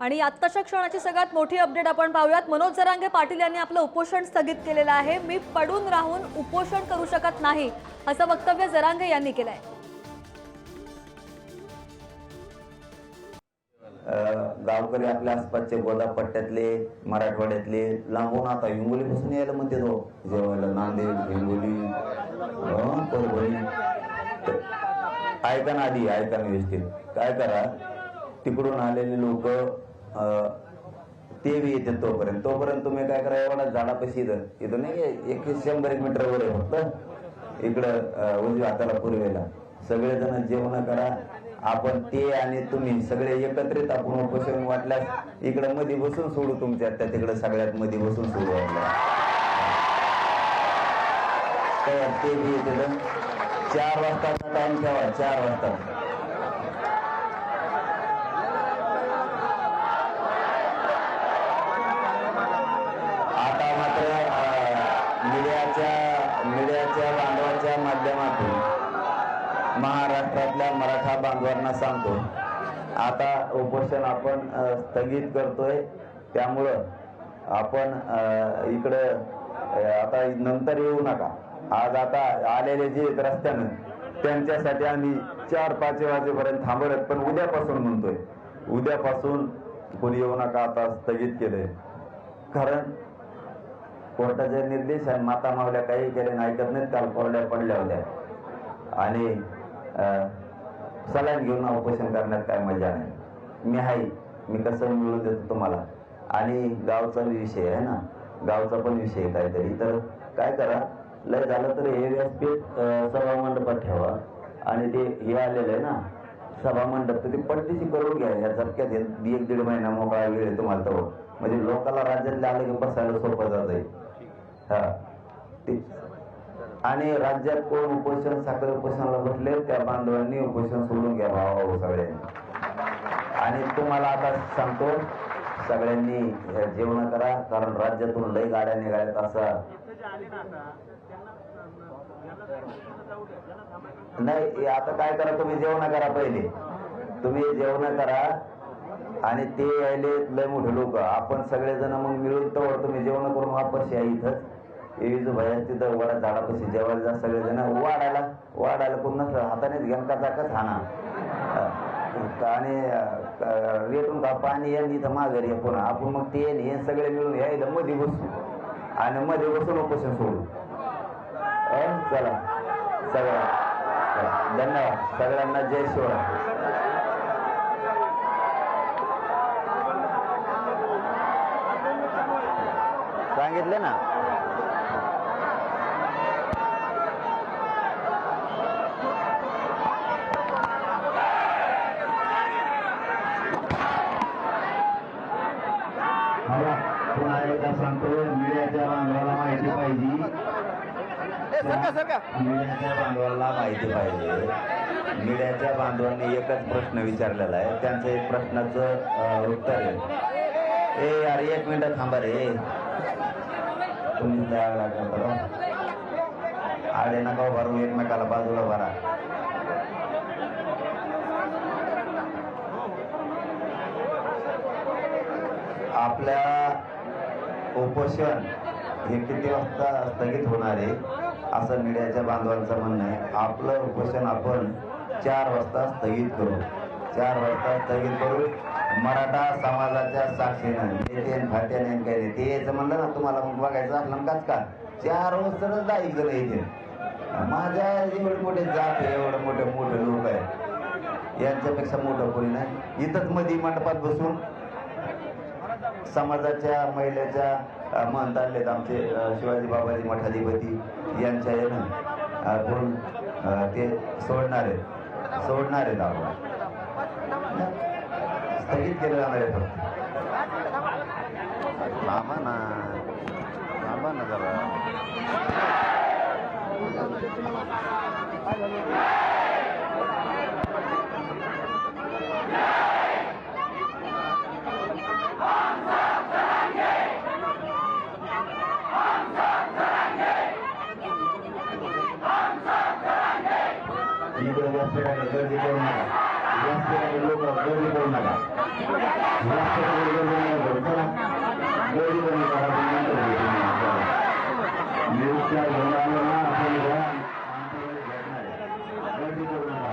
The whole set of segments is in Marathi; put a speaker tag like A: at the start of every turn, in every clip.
A: आणि आत्ताच्या क्षणाची सगळ्यात मोठी अपडेट आपण पाहूयात. मनोज जरांगे पाटील यांनी आपलं उपोषण स्थगित केलेलं आहे. मी पडून राहून उपोषण करू शकत नाही असं वक्तव्य जरांगे यांनी केलंय.
B: गावकरी आपल्या आसपासचे गोदापट्ट्यातले मराठवाड्यातले लांबून आता हिंगोलीपासून यायला म्हणते तो. जेवायला नांदेड हिंगोली परभणी. ऐका ना आधी ऐका व्यवस्थित. काय करा तिकडून आलेले लोक ते बी येते तोपर्यंत. तोपर्यंत तुम्ही काय करा एवढा झाडापाशी इथं इथं नाही एक शंभर एक मीटर वर आहे फक्त. इकडं उजव्या हाताला पूर्वेला. सगळेजण जेवण करा. आपण ते आणि तुम्ही सगळे एकत्रित आपण उपोषण वाटल्यास इकडं मध्ये बसून सोडू तुमच्या त्या तिकडं सगळ्यात मध्ये बसून सोडू आपल्याला. ते बी येते तर चार वाजता टाइम ठेवा चार वाजता आता मात्र अं, मीडियाच्या मीडियाच्या बांधवांच्या माध्यमातून महाराष्ट्रातल्या मराठा बांधवांना सांगतो. आता उपोषण आपण स्थगित करतोय. त्यामुळं आपण इकडं आता नंतर येऊ नका. आज आता आलेले जे आहेत रस्त्यानं त्यांच्यासाठी आम्ही चार पाच वाजेपर्यंत थांबवत पण उद्यापासून म्हणतोय. उद्यापासून कोणी येऊ नका आता स्थगित केलंय. कारण कोर्टाचे निर्देश आणि माता मावल्या काही केले नाही ऐकत नाहीत काल कोरड्या पडल्या होत्या. आणि सलाईन घेऊन उपोषण करण्यात काय मजा नाही. मी आहे मी कसं मिळून देतो तुम्हाला? आणि गावचा विषय आहे ना? गावचा पण विषय आहे काहीतरी. तर काय करा लय झालं तर हे व्यासपीठ सभा मंडपात ठेवा. आणि ते हे आलेलं आहे ना सभा मंडप तर ते पट्टीशी करून घ्या. या झटक्यात एक दीड महिना मोकळा वेळ आहे तुम्हाला तो. म्हणजे लोकांना राज्यातले आले की बसायला सोपं जात हा. आणि राज्यात कोण उपोषण साखर उपोषणाला बसले त्या बांधवांनी उपोषण सोडून घ्या भावा सगळ्यांनी. आणि तुम्हाला आता सांगतो सगळ्यांनी जेवण करा कारण राज्यातून लई गाड्या निघाल्यात असं. नाही आता काय करा तुम्ही जेवण करा पहिले. तुम्ही जेवण करा आणि ते यायले लय मोठे लोक. आपण सगळेजण मग मिळून तर तुम्ही जेवण करून वापस या इथंच येवीचं भया तिथं वडा झाडापाशी जेवायला जा सगळेजण. वाढायला वाढायला कोण नसलं. हातानेच घेमका चाकच हाना आणि रेटून का पाणी या इथं माघारी या पुन्हा. आपण मग ते हे सगळे मिळून यायला मध्ये बसू. आणि मध्ये बसून उपोषण सोडू. चला. सगळ्या. चला, धन्यवाद. सगळ्यांना जय शिवराय. सांगितले ना. मला पुन्हा एकदा सांगतो मीडियाच्या बांधवाला माहिती पाहिजे. मीडियाच्या बांधवाला माहिती पाहिजे. मीडियाच्या बांधवांनी एकच प्रश्न विचारलेला आहे. त्यांचं एक प्रश्नाचं उत्तर आहे. ए यार एक मिनिट थांबा रे. तुम्ही द्यावं लागलं बरं आडे नका भरू एकमेकाला बाजूला भरा आपल्या उपोषण हे किती वाजता स्थगित होणार आहे असं मीडियाच्या बांधवांचं म्हणणं आहे. आपलं उपोषण आपण चार वाजता स्थगित करू. चार वाजता स्थगित करू. मराठा समाजाच्या साक्षीनं नेते आणि फाट्याने काही नाही ते यायचं म्हणलं ना तुम्हाला मग बघायचं असलं काच का? चार रोज दाईक जण येते माझ्या एवढे मोठे जात आहे, एवढे मोठे मोठे लोक आहे यांच्यापेक्षा मोठं कोणी नाही. इथंच मध्ये मंडपात बसून समाजाच्या महिलेच्या अ, महंत आणलेत आमचे शिवाजी बाबाजी मठाधिपती. यांच्या यानं अ, करून ते सोडणार आहेत. सोडणार आहेत आपण. स्थगित केलं जाणार आहे फक्त थांबा ना थांबा ना जरा इकडे व्यासपीठाकडे गर्दी करू नका व्यासपीठाकडे लोक गर्दी करू नका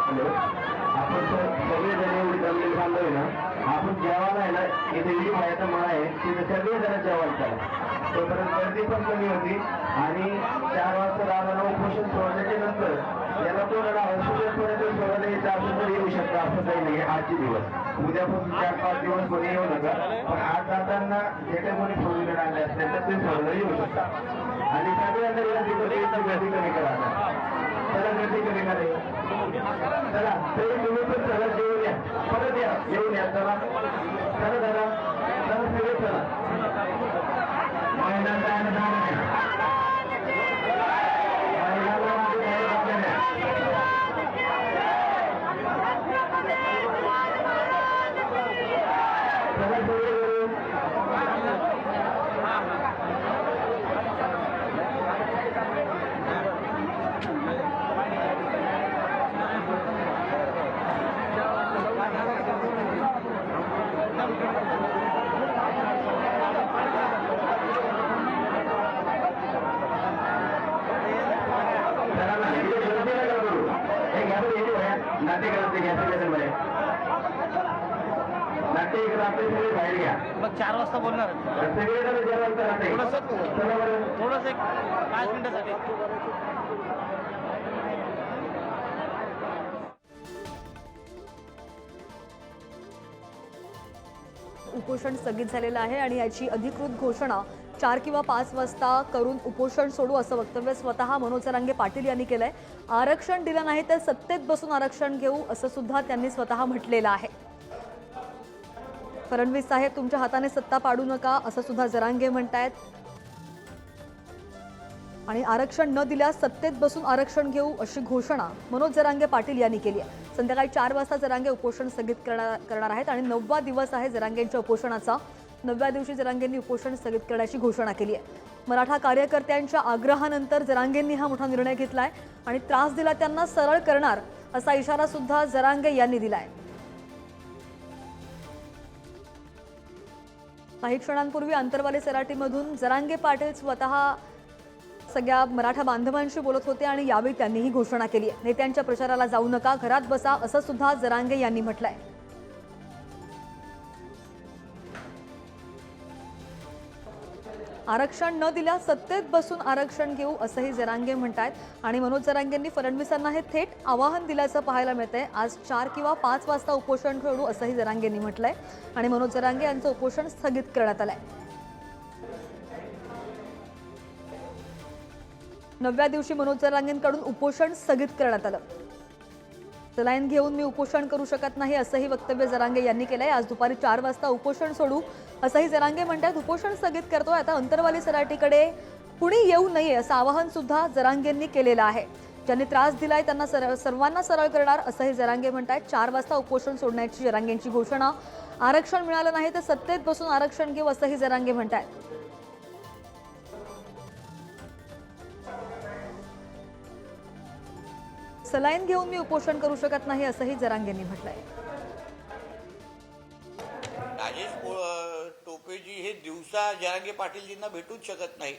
C: आपण सगळे जण एवढी जमलेली बांधव आहे ना आपण जेवायला आहे ना इथे जी मायाचं मळ आहे तिथे सगळे जण जेवण करा तोपर्यंत गर्दी पण कमी होती आणि चार वाजता दादाला उपोषण सोडल्याच्या नंतर याला कोणाला हॉस्पिटलपर्यंत सोडायला यायचं असून येऊ शकता असं काही नाही आजचे दिवस. उद्यापासून चार पाच दिवस कोणी येऊ नका पण आज जाताना जे काही कोणी फोर व्हीलर आणले असतील तर ते सोडायला येऊ शकता आणि सगळ्यांना गर्दी कमी गर्दी कमी करा आता. चला गर्दी कमी करा. चला तरी तुम्ही पण चला जेवून या. परत या येऊन या चला दादा चला सगळे चला महिलांना अन्नदान आहे. महिलांना माझे काही वाटलं नाही. चला सगळे घरी. चला ना, इथे गर्दी नका करू. हे घ्या बरं, इथे वळ्या. नाट्य. नाट्य सगळे बाहेर घ्या
D: मग चार वाजता बोलणार. थोडंसं-. थोडस एक पाच मिनिटासाठी
A: उपोषण स्थगित झालेलं आहे आणि याची अधिकृत घोषणा चार किंवा पाच वाजता करून उपोषण सोडू असं वक्तव्य स्वतः मनोज जरांगे पाटील यांनी केलं आहे आरक्षण दिलं नाही तर सत्तेत बसून आरक्षण घेऊ असं सुद्धा त्यांनी स्वतः म्हटलेलं आहे. फडणवीस साहेब तुमच्या हाताने सत्ता पाडू नका असं सुद्धा जरांगे म्हणतायत. आणि आरक्षण न दिल्यास सत्तेत बसून आरक्षण घेऊ अशी घोषणा मनोज जरांगे पाटील यांनी केली आहे. संध्याकाळी चार वाजता जरांगे उपोषण स्थगित करणार करणार आहेत आणि नववा दिवस आहे जरांगेंच्या उपोषणाचा. नवव्या दिवशी जरांगेंनी उपोषण स्थगित करण्याची घोषणा केली आहे. मराठा कार्यकर्त्यांच्या आग्रहानंतर जरांगेंनी हा मोठा निर्णय घेतलाय आणि त्रास दिला त्यांना सरळ करणार असा इशारा सुद्धा जरांगे यांनी दिलाय. काही क्षणांपूर्वी अंतरवाले सराटीमधून जरांगे पाटील स्वतः सगळ्या मराठा बांधवांशी बोलत होते आणि यावेळी त्यांनी ही घोषणा केली आहे. नेत्यांच्या प्रचाराला जाऊ नका घरात बसा असं सुद्धा जरांगे यांनी म्हटलंय. आरक्षण न दिल्यास सत्तेत बसून आरक्षण घेऊ असंही जरांगे म्हणतायत. आणि मनोज जरांगेंनी फडणवीसांना हे थेट आवाहन दिल्याचं पाहायला मिळतंय. आज चार किंवा पाच वाजता उपोषण सोडू असंही जरांगेंनी म्हटलंय. आणि मनोज जरांगे यांचं उपोषण स्थगित करण्यात आलंय. नवव्या दिवशी मनोज जरांगेंकडून उपोषण स्थगित करण्यात आलं. सलाईन घेऊन मी उपोषण करू शकत नाही असंही वक्तव्य जरांगे यांनी केलंय. आज दुपारी चार वाजता उपोषण सोडू असंही जरांगे म्हणतात उपोषण स्थगित करतोय. आता अंतरवाली सराटीकडे कुणी येऊ नये असं आवाहन सुद्धा जरांगेंनी केलेलं आहे. ज्यांनी त्रास दिलाय त्यांना सर सर्वांना सरळ करणार असंही जरांगे म्हणतात चार वाजता उपोषण सोडण्याची जरांगेंची घोषणा. आरक्षण मिळालं नाही तर सत्तेत बसून आरक्षण घेऊ असंही जरांगे म्हणतात सलाईन घेऊन मी उपोषण करू शकत नाही असंही जरांगेंनी म्हटलंय.
E: राजेश टोपेजी हे दिवसा जरांगे पाटीलजींना भेटूच शकत नाही.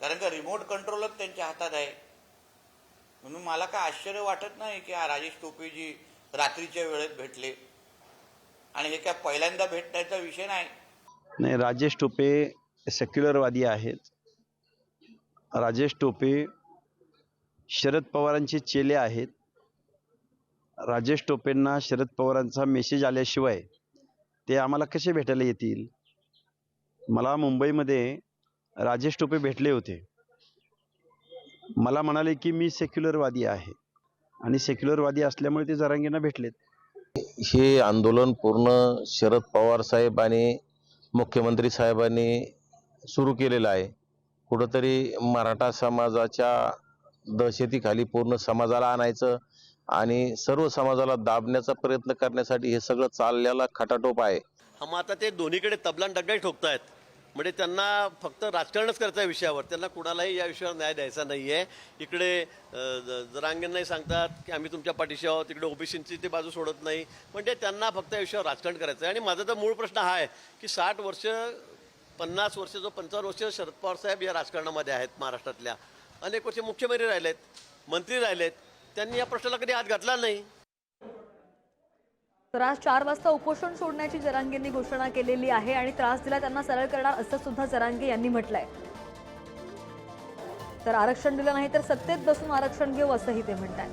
E: कारण का रिमोट कंट्रोलच त्यांच्या हातात आहे. म्हणून मला काय आश्चर्य वाटत नाही की हा राजेश टोपेजी रात्रीच्या वेळेत भेटले. आणि हे काय पहिल्यांदा भेटण्याचा विषय नाही.
F: नाही राजेश टोपे सेक्युलरवादी आहेत. राजेश टोपे शरद पवारांचे चेले आहेत. राजेश टोपेंना शरद पवारांचा मेसेज आल्याशिवाय ते आम्हाला कसे भेटायला येतील? मला मुंबईमध्ये राजेश टोपे भेटले होते. मला म्हणाले की मी सेक्युलरवादी आहे आणि सेक्युलरवादी असल्यामुळे ते जरांगींना भेटलेत.
G: हे आंदोलन पूर्ण शरद पवार साहेब आणि मुख्यमंत्री साहेबांनी सुरू केलेलं आहे. कुठंतरी मराठा समाजाच्या दहशतीखाली पूर्ण समाजाला आणायचं आणि सर्व समाजाला दाबण्याचा प्रयत्न करण्यासाठी हे सगळं चाललेला खटाटोप आहे.
H: हा मग आता ते दोन्हीकडे तबला डगडाई ठोकतायत. म्हणजे त्यांना फक्त राजकारणच करायचं आहे विषयावर. त्यांना कुणालाही या विषयावर न्याय द्यायचा नाही आहे इकडे ज- जरांगेंनाही सांगतात की आम्ही तुमच्या पाठीशी आहोत. तिकडे ओबीसींची ते बाजू सोडत नाही. म्हणजे त्यांना फक्त या विषयावर राजकारण करायचं आहे. आणि माझा तर मूळ प्रश्न हा आहे की साठ वर्ष पन्नास वर्ष जो पंचावन्न वर्ष शरद पवार साहेब या राजकारणामध्ये आहेत महाराष्ट्रातल्या. अनेक वर्ष मुख्यमंत्री राहिलेत मंत्री राहिलेत. त्यांनी या प्रश्नाला कधी हात घातला नाही.
A: तर आज चार वाजता उपोषण सोडण्याची जरांगेंनी घोषणा केलेली आहे आणि त्रास दिला त्यांना सरळ करणार असं सुद्धा जरांगे यांनी म्हटलंय. तर आरक्षण दिलं नाही तर सत्तेत बसून आरक्षण घेऊ असंही ते म्हणतात